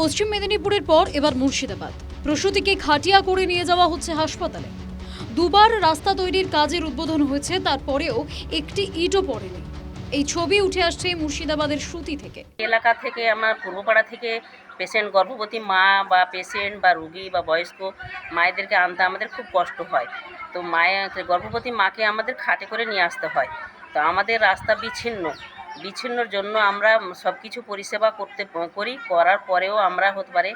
পশ্চিম মেদিনীপুরের পর এবার মুর্শিদাবাদ। প্রসূতিকে খাটিয়া করে নিয়ে যাওয়া হচ্ছে হাসপাতালে। দুবার রাস্তা তৈরির কাজের উদ্বোধন হয়েছে, তারপরেও একটি ইটও পড়েনি। এই ছবি উঠে আসছে মুর্শিদাবাদের সুতি থেকে। এলাকা থেকে আমার পূর্বপাড়া থেকে পেশেন্ট গর্ভবতী মা বা পেশেন্ট বা রুগী বা বয়স্ক মায়েদেরকে আনতে আমাদের খুব কষ্ট হয়। তো মায়ের, গর্ভবতী মাকে আমাদের খাটে করে নিয়ে আসতে হয়। তো আমাদের রাস্তা বিচ্ছিন্ন। বিচ্ছিন্নর জন্য আমরা সব কিছু পরিষেবা করতে, করি, করার পরেও আমরা হতে পারে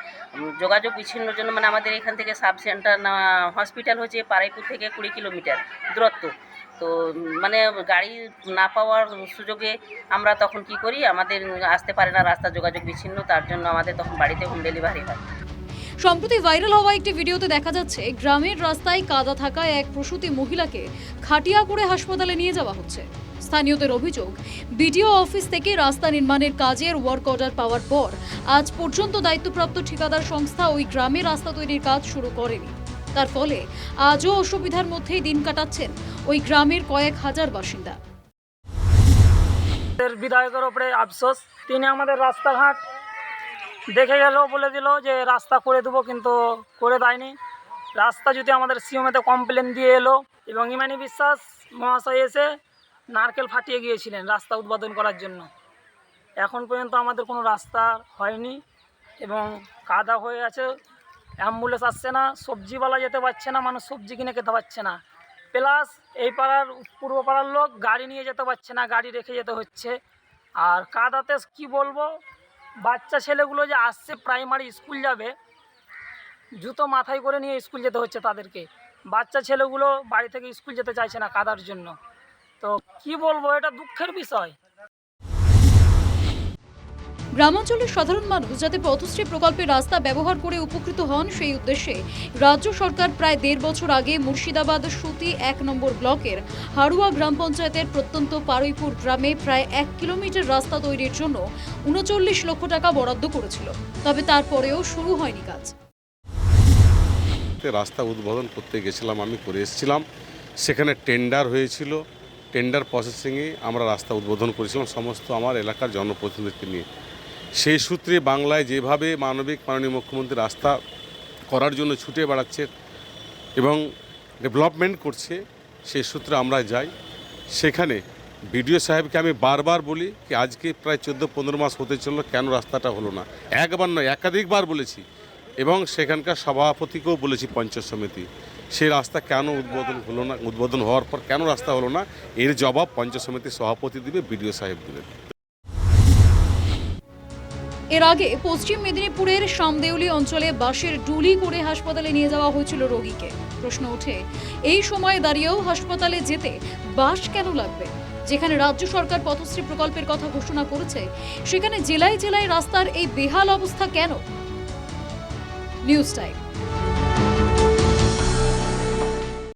যোগাযোগ বিচ্ছিন্নর জন্য মানে আমাদের এখান থেকে সাব সেন্টার না, হসপিটাল হচ্ছে পাড়াইপুর থেকে কুড়ি কিলোমিটার দূরত্ব। তো মানে গাড়ি না পাওয়ার সুযোগে আমরা তখন কি করি, আমাদের আসতে পারে না রাস্তা যোগাযোগ বিচ্ছিন্ন, তার জন্য আমাদের তখন বাড়িতে হোম ডেলিভারি হয়। সম্প্রতি ভাইরাল হওয়া একটি ভিডিওতে দেখা যাচ্ছে, গ্রামের রাস্তায় কাদা থাকায় এক প্রসূতি মহিলাকে খাটিয়া করে হাসপাতালে নিয়ে যাওয়া হচ্ছে। স্থানীয়দের অভিযোগ, বিডিও অফিস থেকে রাস্তা নির্মাণের কাজের ওয়ার্ক অর্ডার পাওয়ার পর আজ পর্যন্ত দায়িত্বপ্রাপ্ত ঠিকাদার সংস্থা ওই গ্রামে রাস্তা তৈরির কাজ শুরু করেনি। তার ফলে আজও অসুবিধার মধ্যেই দিন কাটাচ্ছেন ওই গ্রামের কয়েক হাজার বাসিন্দা। বিধায়কের ওপরে আফসোস। তিনি আমাদের রাস্তাঘাট দেখে গেল, বলে দিল যে রাস্তা করে দেবো, কিন্তু করে দেয়নি। রাস্তা যদি আমাদের সিওমেতে কমপ্লেন দিয়ে এলো এবং ইমানি বিশ্বাস মহাশয় এসে নারকেল ফাটিয়ে গিয়েছিলেন রাস্তা উদ্বোধন করার জন্য। এখন পর্যন্ত আমাদের কোনো রাস্তা হয়নি এবং কাদা হয়ে আছে, অ্যাম্বুলেন্স আসছে না, সবজিওয়ালা যেতে পারছে না, মানুষ সবজি কিনে খেতে পারছে না। প্লাস এই পাড়ার পূর্ব পাড়ার লোক গাড়ি নিয়ে যেতে পারছে না, গাড়ি রেখে যেতে হচ্ছে। আর কাদাতে কি বলব, বাচ্চা ছেলেগুলো যে আসছে প্রাইমারি স্কুল যাবে, জুতো মাথায় করে নিয়ে স্কুল যেতে হচ্ছে তাদেরকে। বাচ্চা ছেলেগুলো বাড়ি থেকে স্কুল যেতে চাইছে না কাদার জন্য। কি বলব এটা দুঃখের বিষয়। গ্রামাঞ্চলের সাধারণ মানুষ যাতে পথশ্রী প্রকল্পে রাস্তা ব্যবহার করে উপকৃত হন সেই উদ্দেশ্যে রাজ্য সরকার প্রায় দেড় বছর আগে মুর্শিদাবাদ সুতি এক নম্বর ব্লকের হাড়ুয়া গ্রাম পঞ্চায়েতের প্রত্যন্ত পারুইপুর গ্রামে প্রায় এক কিলোমিটার রাস্তা তৈরির জন্য উনচল্লিশ লক্ষ টাকা বরাদ্দ করেছিল। তবে তারপরেও শুরু হয়নি কাজ। রাস্তা উদ্বোধন করতে গেছিলাম আমি করে এসেছিলাম। সেখানে টেন্ডার হয়েছিল। টেন্ডার প্রসেসিংয়ে আমরা রাস্তা উদ্বোধন করেছিলাম সমস্ত আমার এলাকার জনপ্রতিনিধিকে নিয়ে। সেই সূত্রে বাংলায় যেভাবে মানবিক, মাননীয় মুখ্যমন্ত্রী রাস্তা করার জন্য ছুটে বেড়াচ্ছে এবং ডেভেলপমেন্ট করছে, সেই সূত্রে আমরা যাই। সেখানে বিডিও সাহেবকে আমি বারবার বলি কি, আজকে প্রায় চোদ্দ, পনেরো মাস হতে চলল, কেন রাস্তাটা হলো না? একবার নয়, একাধিকবার বলেছি এবং সেখানকার সভাপতিকেও বলেছি পঞ্চায়েত সমিতি। সেই রাস্তা কেন উদ্বোধন হলো না, উদ্বোধন হওয়ার পর কেন রাস্তা হলো না? এর জবাব পঞ্চায়েত সমিতির সভাপতি দিবে, বিডিও সাহেব দিবেন। এর আগে পশ্চিম মেদিনীপুরের সামদেউলি অঞ্চলে বাসের ডুলি করে হাসপাতালে নিয়ে যাওয়া হয়েছিল রোগীকে। প্রশ্ন ওঠে, এই সময়ে দাঁড়িয়েও হাসপাতালে যেতে বাস কেন লাগবে? যেখানে রাজ্য সরকার পথশ্রী প্রকল্পের কথা ঘোষণা করেছে, সেখানে জেলায় জেলায় রাস্তার এই বেহাল অবস্থা কেন? News time.